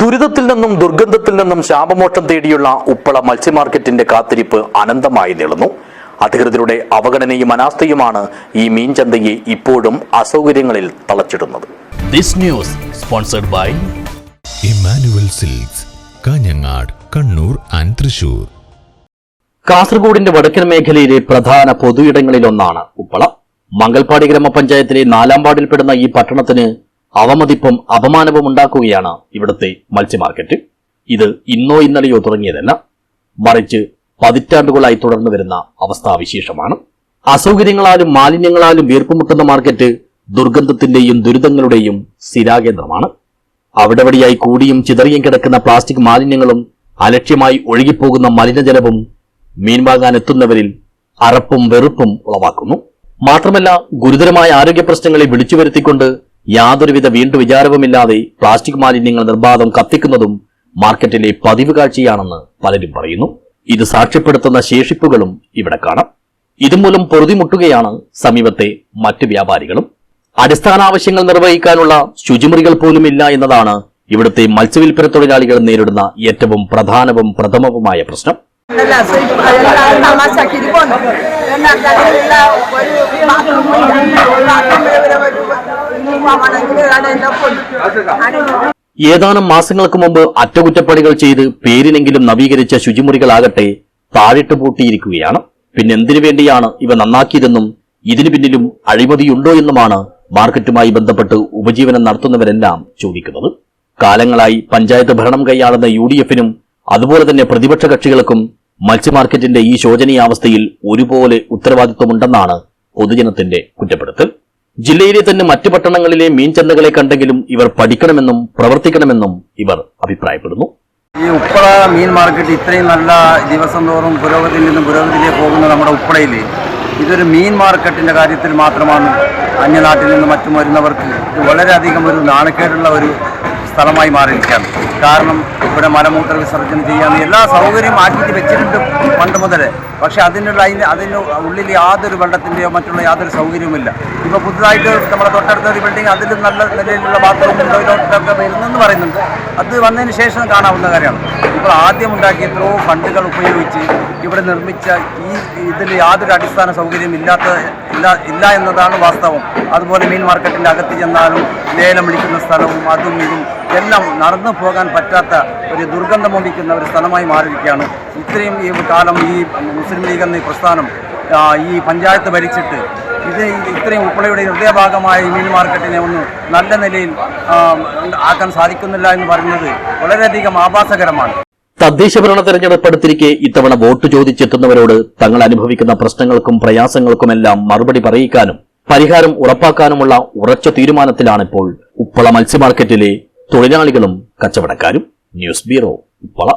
ദുരിതത്തിൽ നിന്നും ദുർഗന്ധത്തിൽ നിന്നും ശാപമോക്ഷം തേടിയുള്ള ഉപ്പള മത്സ്യമാർക്കറ്റിന്റെ കാത്തിരിപ്പ് അനന്തമായി നീളുന്നു. അധികൃതരുടെ അവഗണനയും അനാസ്ഥയുമാണ് ഈ മീൻചന്തയെ ഇപ്പോഴും അസൗകര്യങ്ങളിൽ തളച്ചിടുന്നത്. This news sponsored by Immanuel Silks Kanhangad Kannur and Thrissur. കാസർഗോഡിന്റെ വടക്കൻ മേഖലയിലെ പ്രധാന പൊതുയിടങ്ങളിലൊന്നാണ് ഉപ്പള. മംഗൽപാടി ഗ്രാമപഞ്ചായത്തിലെ നാലാം വാർഡിൽപ്പെടുന്ന ഈ പട്ടണത്തിന് അവമതിപ്പും അപമാനവും ഉണ്ടാക്കുകയാണ് ഇവിടുത്തെ മത്സ്യമാർക്കറ്റ്. ഇത് ഇന്നോ ഇന്നലെയോ തുടങ്ങിയതല്ല. മറിച്ച് പതിറ്റാണ്ടുകളായി തുടർന്നു വരുന്ന അവസ്ഥാവിശേഷമാണ്. അസൗകര്യങ്ങളാലും മാലിന്യങ്ങളാലും വീർപ്പുമുട്ടുന്ന മാർക്കറ്റ് ദുർഗന്ധത്തിന്റെയും ദുരിതങ്ങളുടെയും സ്ഥിരാകേന്ദ്രമാണ് അവിടെവിടെയായി കൂടിയും ചിതറിയും കിടക്കുന്ന പ്ലാസ്റ്റിക് മാലിന്യങ്ങളും അലക്ഷ്യമായി ഒഴുകിപ്പോകുന്ന മലിനജലവും മീൻ വാങ്ങാൻ എത്തുന്നവരിൽ അറപ്പും വെറുപ്പും ഉളവാക്കുന്നു. മാത്രമല്ല ഗുരുതരമായ ആരോഗ്യ പ്രശ്നങ്ങളെ വിളിച്ചു വരുത്തിക്കൊണ്ട് യാതൊരുവിധ വീണ്ടു വിചാരവുമില്ലാതെ പ്ലാസ്റ്റിക് മാലിന്യങ്ങൾ നിർബാധം കത്തിക്കുന്നതും മാർക്കറ്റിലെ പതിവ് കാഴ്ചയാണെന്ന് പലരും പറയുന്നു. ഇത് സാക്ഷ്യപ്പെടുത്തുന്ന ശേഷിപ്പുകളും ഇവിടെ കാണാം. ഇതുമൂലം പൊറുതിമുട്ടുകയാണ് സമീപത്തെ മറ്റ് വ്യാപാരികളും. അടിസ്ഥാന ആവശ്യങ്ങൾ നിർവഹിക്കാനുള്ള ശുചിമുറികൾ പോലുമില്ല എന്നതാണ് ഇവിടുത്തെ മത്സ്യവില്പന തൊഴിലാളികൾ നേരിടുന്ന ഏറ്റവും പ്രധാനവും പ്രഥമവുമായ പ്രശ്നം. ഏതാനും മാസങ്ങൾക്ക് മുമ്പ് അറ്റകുറ്റപ്പണികൾ ചെയ്ത് പേരിനെങ്കിലും നവീകരിച്ച ശുചിമുറികളാകട്ടെ താഴിട്ട് പൂട്ടിയിരിക്കുകയാണ്. പിന്നെ എന്തിനു വേണ്ടിയാണ് ഇവ നന്നാക്കിയതെന്നും ഇതിനു പിന്നിലും അഴിമതിയുണ്ടോ എന്നുമാണ് മാർക്കറ്റുമായി ബന്ധപ്പെട്ട് ഉപജീവനം നടത്തുന്നവരെല്ലാം ചോദിക്കുന്നത്. കാലങ്ങളായി പഞ്ചായത്ത് ഭരണം കൈയാളുന്ന യു ഡി എഫിനും അതുപോലെ തന്നെ പ്രതിപക്ഷ കക്ഷികൾക്കും മത്സ്യമാർക്കറ്റിന്റെ ഈ ശോചനീയാവസ്ഥയിൽ ഒരുപോലെ ഉത്തരവാദിത്വമുണ്ടെന്നാണ് പൊതുജനത്തിന്റെ കുറ്റപ്പെടുത്തൽ. ജില്ലയിലെ തന്നെ മറ്റു പട്ടണങ്ങളിലെ മീൻചന്തകളെ കണ്ടെങ്കിലും ഇവർ പഠിക്കണമെന്നും പ്രവർത്തിക്കണമെന്നും ഇവർ അഭിപ്രായപ്പെടുന്നു. ഈ ഉപ്പള മീൻ മാർക്കറ്റ് ഇത്രയും നല്ല ദിവസം തോറും പുരോഗതിയിൽ നിന്നും പുരോഗതിയിലേക്ക് പോകുന്ന നമ്മുടെ ഉപ്പളയിൽ ഇതൊരു മീൻ മാർക്കറ്റിന്റെ കാര്യത്തിൽ മാത്രമാണ് അന്യനാട്ടിൽ നിന്ന് മറ്റും വരുന്നവർക്ക് വളരെയധികം ഒരു നാണക്കേടുള്ള ഒരു സ്ഥലമായി മാറിയിരിക്കുകയാണ്. കാരണം ഇവിടെ മലമൂത്ര വിസർജനം ചെയ്യാൻ എല്ലാ സൗകര്യവും ആക്കിയിട്ട് വെച്ചിട്ടുണ്ട് പണ്ട് മുതൽ പക്ഷേ അതിനുള്ള അതിന് അതിന് ഉള്ളിൽ യാതൊരു വെള്ളത്തിന്റെയോ മറ്റുള്ള യാതൊരു സൗകര്യവുമില്ല. ഇപ്പോൾ പുതുതായിട്ട് നമ്മുടെ തൊട്ടടുത്ത ഒരു ബിൽഡിംഗ് അതിലും നല്ല നിലയിലുള്ള ബാത്റൂം ടോയ്ലറ്റൊക്കെ വരുന്നെന്ന് പറയുന്നുണ്ട്. അത് വന്നതിന് ശേഷം കാണാവുന്ന കാര്യമാണ്. ഇപ്പോൾ ആദ്യം ഉണ്ടാക്കിയ എത്രയോ ഫണ്ടുകൾ ഉപയോഗിച്ച് ഇവിടെ നിർമ്മിച്ച ഈ ഇതിൽ യാതൊരു അടിസ്ഥാന സൗകര്യം ഇല്ലാത്ത ഇല്ല ഇല്ല എന്നതാണ് വാസ്തവം. അതുപോലെ മീൻ മാർക്കറ്റിന്റെ അകത്ത് ചെന്നാലും ലേലം വിളിക്കുന്ന സ്ഥലവും അതും ഇതും എല്ലാം നടന്നു പോകാൻ പറ്റാത്ത ഒരു ദുർഗന്ധം വമിക്കുന്ന ഒരു സ്ഥലമായി മാറിയിരിക്കുകയാണ്. ഇത്രയും ഈ കാലം ഈ മുസ്ലിം ലീഗ് എന്ന ഈ പ്രസ്ഥാനം ഈ പഞ്ചായത്ത് ഭരിച്ചിട്ട് ഇത് ഇത്രയും ഉപ്പളയുടെ ഹൃദയഭാഗമായ ഈ മീൻ മാർക്കറ്റിനെ ഒന്ന് നല്ല നിലയിൽ ആക്കാൻ സാധിക്കുന്നില്ല എന്ന് പറയുന്നത് വളരെയധികം ആഭാസകരമാണ്. തദ്ദേശ ഭരണ തെരഞ്ഞെടുപ്പ് അടുത്തിരിക്കെ ഇത്തവണ വോട്ട് ചോദിച്ചെത്തുന്നവരോട് തങ്ങൾ അനുഭവിക്കുന്ന പ്രശ്നങ്ങൾക്കും പ്രയാസങ്ങൾക്കുമെല്ലാം മറുപടി പറയിക്കാനും പരിഹാരം ഉറപ്പാക്കാനുമുള്ള ഉറച്ച തീരുമാനത്തിലാണിപ്പോൾ ഉപ്പള മത്സ്യമാർക്കറ്റിലെ തൊഴിലാളികളും കച്ചവടക്കാരും. News bureau Uppala.